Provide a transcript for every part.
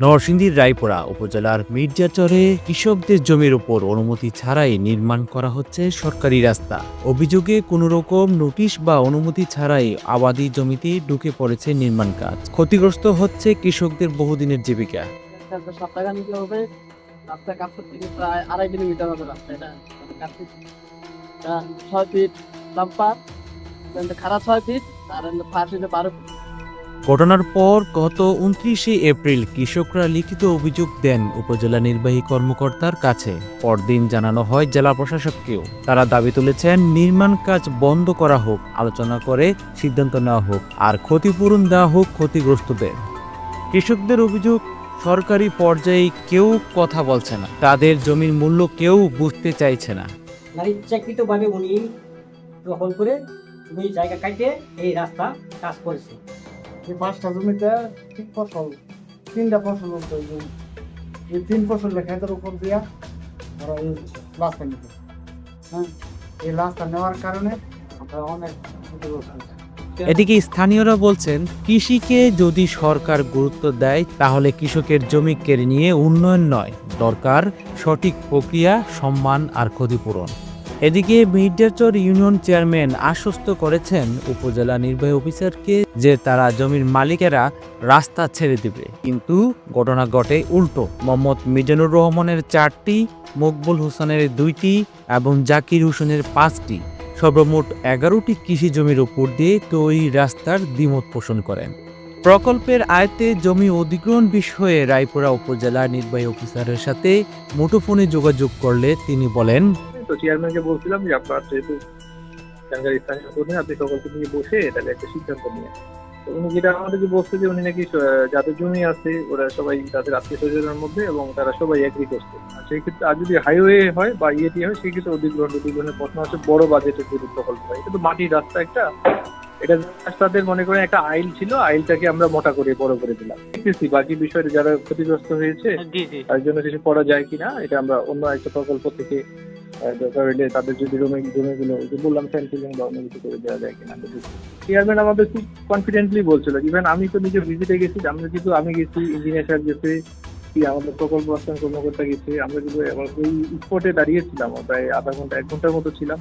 নরসিংদীর রায়পুরা উপজেলার মির্জাচরে কৃষকদের জমির উপর অনুমতি ছাড়াই নির্মাণ করা হচ্ছে সরকারি রাস্তা। অভিযোগে কোনো রকম নোটিশ বা অনুমতি ছাড়াই আবাদি জমিতে ঢুকে পড়েছে নির্মাণ কাজ। ক্ষতিগ্রস্ত হচ্ছে কৃষকদের বহুদিনের জীবিকা। আড়াই কিলোমিটার ছয় ফিট লম্বা খারাপ ছয় ফিট, আর ফিটে বারো ফিট। ঘটনার পর গত উনত্রিশে এপ্রিল কৃষকরা লিখিত অভিযোগ দেন উপজেলা নির্বাহী কর্মকর্তার কাছে। পরদিন জানানো হয় জেলা প্রশাসককেও। তারা দাবি তুলেছেন, নির্মাণ কাজ বন্ধ করা হোক, আলোচনা করে সিদ্ধান্ত নেওয়া হোক, আর ক্ষতিপূরণ দেওয়া হোক ক্ষতিগ্রস্তদের। কৃষকদের অভিযোগ, সরকারি পর্যায়ে কেউ কথা বলছে না। তাদের জমির মূল্য কেউ বুঝতে চাইছে না। মানে ইচ্ছাকৃতভাবে উনি দখল করে জায়গা কাটে, এই রাস্তা কাজ করেছে। এই পাঁচটা জমিতে তিন ফসল তিনটা ফসল হতো এই জমি। এই তিন ফসলের খেতের উপর দিয়া ওরা এই রাস্তা নিত হ্যাঁ এই রাস্তা নেওয়ার কারণে আমরা অনেক ক্ষতিগ্রস্ত হয়েছি। এদিকে স্থানীয়রা বলছেন কৃষিকে যদি সরকার গুরুত্ব দেয় তাহলে কৃষকের জমি কেড়ে নিয়ে উন্নয়ন নয় দরকার সঠিক প্রক্রিয়া সম্মান আর ক্ষতিপূরণ এদিকে মির্জাচর ইউনিয়ন চেয়ারম্যান আশ্বস্ত করেছেন উপজেলা নির্বাহী অফিসারকে যে তারা জমির মালিকেরা রাস্তা ছেড়ে দিবে। কিন্তু ঘটনা ঘটে উল্টো। মোহাম্মদ মিজানুর রহমানের চারটি, মকবুল হোসেনের দুইটি এবং জাকির হোসেনের পাঁচটি। সর্বমোট এগারোটি কৃষি জমির উপর দিয়ে তৈরি রাস্তার দ্বিমত পোষণ করেন। প্রকল্পের আয়তে জমি অধিগ্রহণ বিষয়ে রায়পুরা উপজেলা নির্বাহী অফিসারের সাথে মুঠোফোনে যোগাযোগ করলে তিনি বলেন তো চেয়ারম্যানকে বলছিলাম যে আপনার যেহেতু এখানকার স্থানীয় কর্মী আপনি সকলকে নিয়ে বসে এটাকে একটা সিদ্ধান্ত নিয়ে উনি যেটা আমাদেরকে বলছে যে উনি নাকি যাদের জমি আছে ওরা সবাই তাদের আত্মীয় স্বজনের মধ্যে এবং তারা সবাই এগ্রি করছে। আর সেই ক্ষেত্রে আর যদি হাইওয়ে হয় বা ইয়েটি হয় সেই ক্ষেত্রে অধিগ্রহণ অধিগ্রহণের প্রশ্ন আছে বড় বাজেটের যদি প্রকল্প হয়। এটা তো মাটির রাস্তা একটা এটা রাস্তাদের মনে করেন একটা আইল ছিল আইলটাকে আমরা মোটা করে বড় করে দিলাম। দেখতেছি বাকি বিষয়টা যারা ক্ষতিগ্রস্ত হয়েছে তার জন্য কিছু করা যায় কিনা এটা আমরা অন্য একটা প্রকল্প থেকে দরকার হলে তাদের যদি জমিগুলো যে বললাম বা অন্য কিছু করে দেওয়া যায় কিনা চেয়ারম্যান আমাদের খুব কনফিডেন্টলি বলছিল। ইভেন আমি তো নিজে ভিজিটে গেছি আমরা কিন্তু আমি গেছি ইঞ্জিনিয়ার সাহেব গেছে কি আমাদের প্রকল্প বাস্তবায়ন কর্মকর্তা গেছে আমরা কিন্তু ওই স্পটে দাঁড়িয়েছিলাম প্রায় আধা ঘণ্টা এক ঘণ্টার মতো ছিলাম।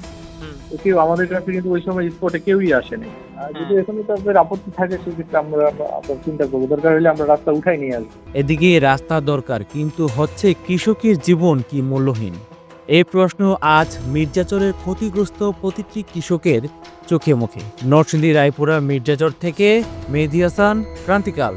তো কেউ আমাদের কাছে কিন্তু ওই সময় স্পটে কেউই আসেনি। আর যদি এখানে তাদের আপত্তি থাকে সেক্ষেত্রে আমরা আমরা- আমরা চিন্তা করব। দরকার হলে আমরা রাস্তা উঠাই নিয়ে আসব। এদিকে রাস্তা দরকার কিন্তু হচ্ছে কৃষকের জীবন কি মূল্যহীন? এই প্রশ্ন আজ মির্জাচরের ক্ষতিগ্রস্ত প্রতিটি কৃষকের চোখে মুখে। নরসিংদী, রায়পুরা, মির্জাচর থেকে মেহেদি হাসান, ক্রান্তিকাল।